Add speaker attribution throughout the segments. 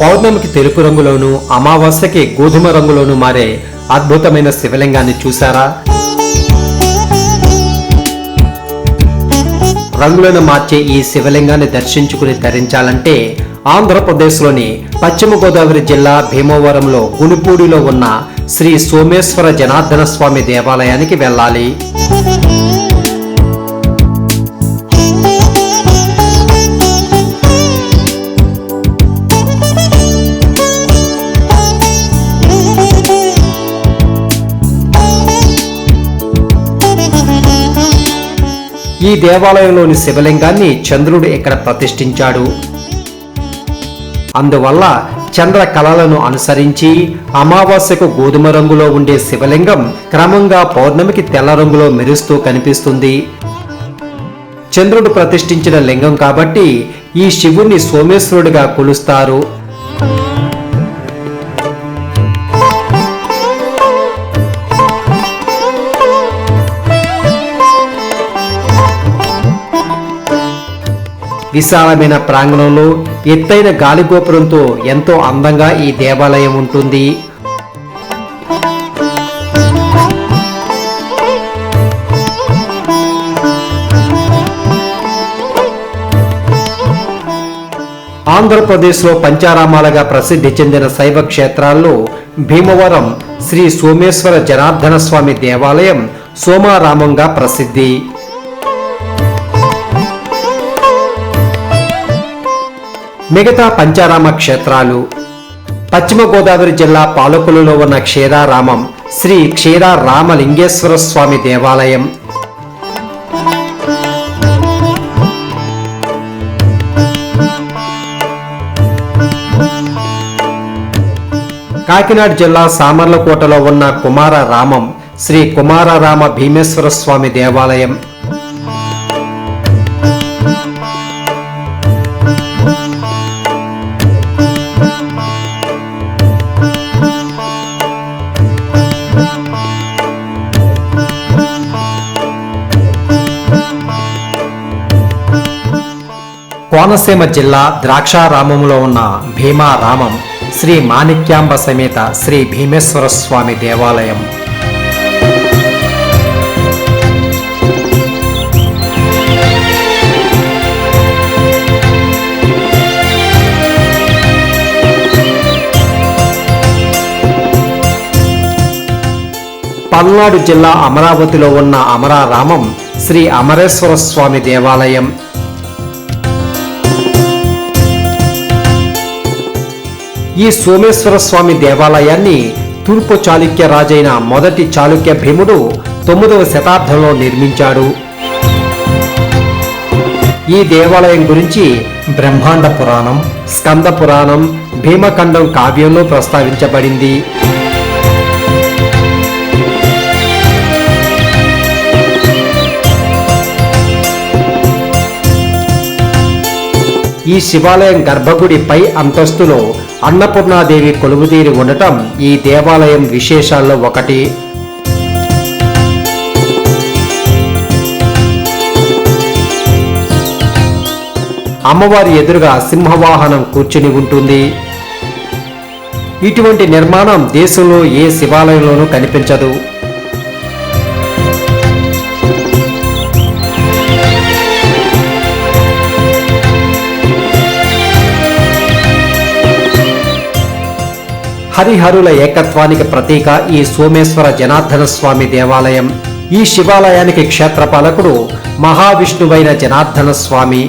Speaker 1: పౌర్ణమికి తెలుపు రంగులోను అమావాస్యకి గోధుమ రంగులోను మారే అద్భుతమైన శివలింగాన్ని చూసారా రంగులను మార్చే ఈ శివలింగాన్ని దర్శించుకుని ధరించాలంటే ఆంధ్రప్రదేశ్లోని పశ్చిమ గోదావరి జిల్లా భీమవరంలో గునుపూడిలో ఉన్న శ్రీ సోమేశ్వర జనార్దన స్వామి దేవాలయానికి వెళ్ళాలి. ఈ దేవాలయంలోని శివలింగాన్ని చంద్రుడు ఇక్కడ ప్రతిష్ఠించాడు. అందువల్ల చంద్ర కళలను అనుసరించి అమావాస్యకు గోధుమ రంగులో ఉండే శివలింగం క్రమంగా పౌర్ణమికి తెల్ల రంగులో మెరుస్తూ కనిపిస్తుంది. చంద్రుడు ప్రతిష్ఠించిన లింగం కాబట్టి ఈ శివుణ్ణి సోమేశ్వరుడిగా కొలుస్తారు. విశాలమైన ప్రాంగణంలో ఎత్తైన గాలిగోపురంతో ఎంతో అందంగా ఈ దేవాలయం ఉంటుంది. ఆంధ్రప్రదేశ్లో పంచారామాలుగా ప్రసిద్ధి చెందిన శైవ క్షేత్రాల్లో భీమవరం శ్రీ సోమేశ్వర జనార్దన స్వామి దేవాలయం సోమారామంగా ప్రసిద్ధి. మిగతా పంచారామ క్షేత్రాలు పశ్చిమ గోదావరి జిల్లా పాలకులలో ఉన్న క్షీరారామం శ్రీ క్షీరారామలింగేశ్వర స్వామి దేవాలయం. కాకినాడ జిల్లా సామర్లకోటలో ఉన్న కుమార రామం శ్రీ కుమారరామ భీమేశ్వర స్వామి దేవాలయం. కోనసీమ జిల్లా ద్రాక్షారామంలో ఉన్న భీమారామం శ్రీ మాణిక్యాంబ సమేత శ్రీ భీమేశ్వర స్వామి దేవాలయం. పల్నాడు జిల్లా అమరావతిలో ఉన్న అమరారామం శ్రీ అమరేశ్వర స్వామి దేవాలయం ఈ సోమేశ్వర స్వామి దేవాలయాన్ని తూర్పు చాళుక్య రాజైన మొదటి చాళుక్య భీముడు తొమ్మిదవ శతాబ్దంలో నిర్మించాడు. ఈ దేవాలయం గురించి బ్రహ్మాండ పురాణం స్కంద పురాణం భీమఖండం కావ్యంలో ప్రస్తావించబడింది. ఈ శివాలయం గర్భగుడి పై అంతస్తులో అన్నపూర్ణాదేవి కొలువుదీరి ఉండటం ఈ దేవాలయం విశేషాల్లో ఒకటి. అమ్మవారి ఎదురుగా సింహవాహనం కూర్చుని ఉంటుంది. ఇటువంటి నిర్మాణం దేశంలో ఏ శివాలయంలోనూ కనిపించదు. హరిహరుల ఏకత్వానికి ప్రతీక ఈ సోమేశ్వర జనార్దన స్వామి దేవాలయం. ఈ శివాలయానికి క్షేత్రపాలకుడు మహావిష్ణువైన జనార్దన స్వామి.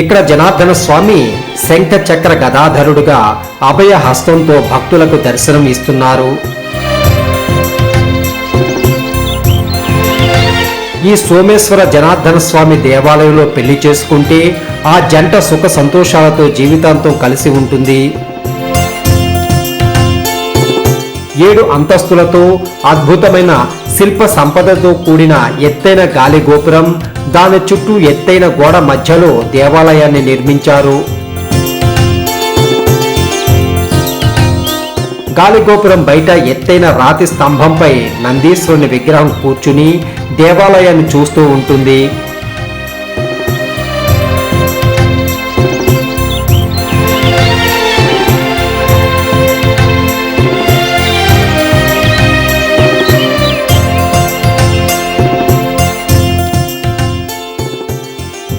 Speaker 1: ఇక్కడ జనార్దన స్వామి శంఖ చక్ర గదాధరుడుగా అభయ హస్తంతో భక్తులకు దర్శనం ఇస్తున్నారు. ఈ సోమేశ్వర జనార్దన స్వామి దేవాలయంలో పెళ్ళి చేసుకుంటే ఆ జంట సుఖ సంతోషాలతో జీవితాంతం కలిసి ఉంటుంది. ఏడు అంతస్తులతో అద్భుతమైన శిల్ప సంపదతో కూడిన ఎత్తైన గాలి గోపురం దాని చుట్టూ ఎత్తైన గోడ మధ్యలో దేవాలయాన్ని నిర్మించారు. గాలిగోపురం బయట ఎత్తైన రాతి స్తంభంపై నందీశ్వరుని విగ్రహం కూర్చుని దేవాలయాన్ని చూస్తూ ఉంటుంది.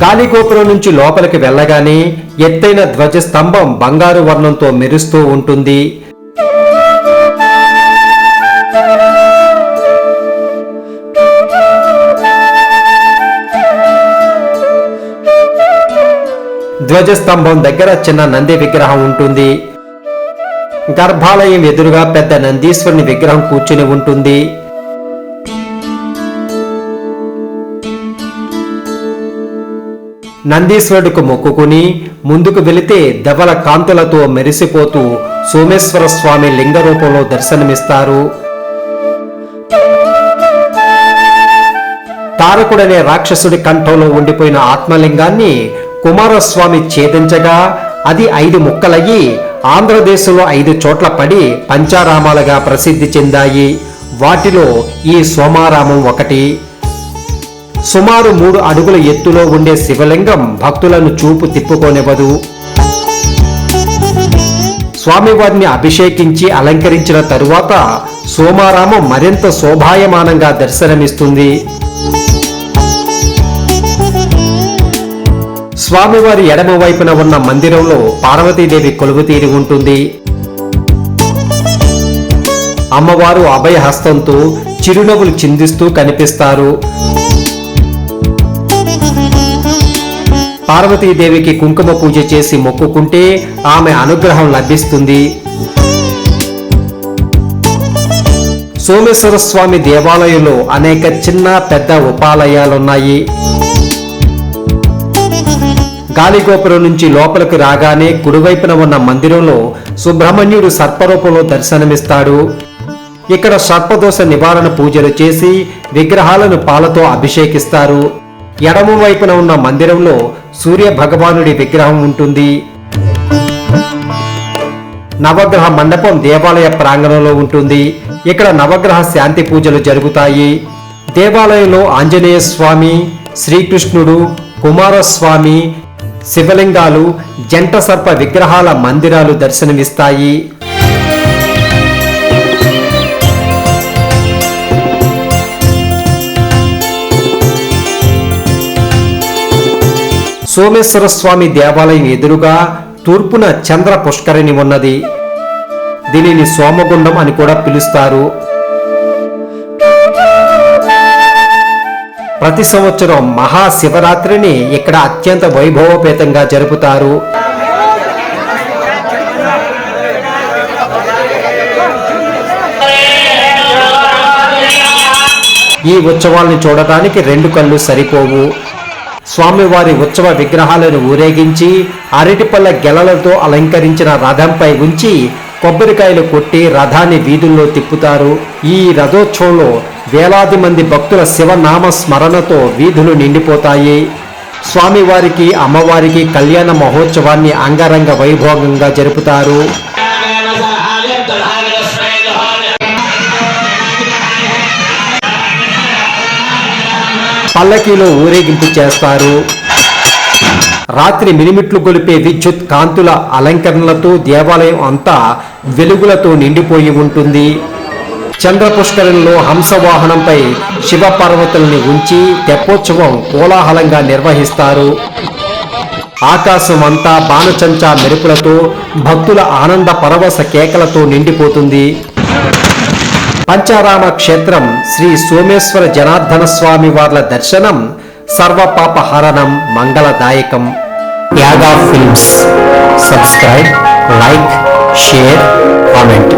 Speaker 1: కాళీగోపురం నుంచి లోపలికి వెళ్ళగానే ఎత్తైన ధ్వజస్తంభం బంగారు వర్ణంతో మెరుస్తూ ఉంటుంది. ధ్వజస్తంభం దగ్గర చిన్న నంది విగ్రహం ఉంటుంది. గర్భాలయం ఎదురుగా పెద్ద నందీశ్వరుని విగ్రహం కూర్చుని ఉంటుంది. నందీశ్వరుడికి మొక్కుకుని ముందుకు వెళితే ధవల కాంతులతో మెరిసిపోతూ సోమేశ్వర స్వామి లింగ రూపంలో దర్శనమిస్తారు. తారకుడనే రాక్షసుడి కంఠంలో ఉండిపోయిన ఆత్మలింగాన్ని కుమారస్వామి ఛేదించగా అది ఐదు ముక్కలయ్యి ఆంధ్రదేశంలో ఐదు చోట్ల పడి పంచారామాలుగా ప్రసిద్ధి చెందాయి. వాటిలో ఈ సోమారామం ఒకటి. సుమారు మూడు అడుగుల ఎత్తులో ఉండే శివలింగం భక్తులను చూపు తిప్పుకోనివ్వదు. స్వామివారిని అభిషేకించి అలంకరించిన తరువాత సోమారామం మరింత శోభాయమానంగా దర్శనమిస్తుంది. స్వామివారి ఎడమ వైపున ఉన్న మందిరంలో పార్వతీదేవి కొలువుతీరి ఉంటుంది. అమ్మవారు అభయహస్తంతో చిరునవ్వులు చిందిస్తూ కనిపిస్తారు. పార్వతీదేవికి కుంకుమ పూజ చేసి మొక్కుకుంటే ఆమె అనుగ్రహం లభిస్తుంది. సోమేశ్వర స్వామి దేవాలయంలో అనేక చిన్న పెద్ద ఉపాలయాలున్నాయి. గాలిగోపురం నుంచి లోపలికి రాగానే కుడివైపున ఉన్న మందిరంలో సుబ్రహ్మణ్యుడు సర్పరూపంలో దర్శనమిస్తాడు. ఇక్కడ సర్పదోష నివారణ పూజలు చేసి విగ్రహాలను పాలతో అభిషేకిస్తారు. ఎడమ వైపున ఉన్న మందిరంలో సూర్య భగవానుడి విగ్రహం ఉంటుంది. నవగ్రహ మండపం దేవాలయ ప్రాంగణంలో ఉంటుంది. ఇక్కడ నవగ్రహ శాంతి పూజలు జరుగుతాయి. దేవాలయంలో ఆంజనేయ స్వామి శ్రీకృష్ణుడు కుమారస్వామి శివలింగాలు జంట సర్ప విగ్రహాల మందిరాలు దర్శనమిస్తాయి. సోమేశ్వర స్వామి దేవాలయం ఎదురుగా తూర్పున చంద్ర పుష్కరిణి ఉన్నది. దీనిని సోమగుండం అని కూడా పిలుస్తారు. ప్రతి సంవత్సరం మహాశివరాత్రిని ఇక్కడ అత్యంత వైభవపేతంగా జరుపుతారు. ఈ ఉత్సవాల్ని చూడటానికి రెండు కళ్ళు సరిపోవు. స్వామివారి ఉత్సవ విగ్రహాలను ఊరేగించి అరటిపళ్ళ గెలలతో అలంకరించిన రథంపై ఉంచి కొబ్బరికాయలు కొట్టి రథాన్ని వీధుల్లో తిప్పుతారు. ఈ రథోత్సవంలో వేలాది మంది భక్తుల శివనామ స్మరణతో వీధులు నిండిపోతాయి. స్వామివారికి అమ్మవారికి కళ్యాణ మహోత్సవాన్ని అంగరంగ వైభోగంగా జరుపుతారు. పల్లకీలో ఊరేగింపు చేస్తారు. రాత్రి మినిమిట్లు గొలిపే విద్యుత్ కాంతుల అలంకరణలతో దేవాలయం అంతా వెలుగులతో నిండిపోయి ఉంటుంది. చంద్రపుష్కరంలో హంసవాహనంపై శివపార్వతుల్ని ఉంచి తెప్పోత్సవం కోలాహలంగా నిర్వహిస్తారు. ఆకాశం అంతా బాణచంచా మెరుపులతో భక్తుల ఆనంద పరవశ కేకలతో నిండిపోతుంది. పంచారామ క్షేత్రం శ్రీ సోమేశ్వర జనార్దన స్వామి వార్ల దర్శనం సర్వపాపహరణం మంగళదాయకం. Yaga films. Subscribe like share comment.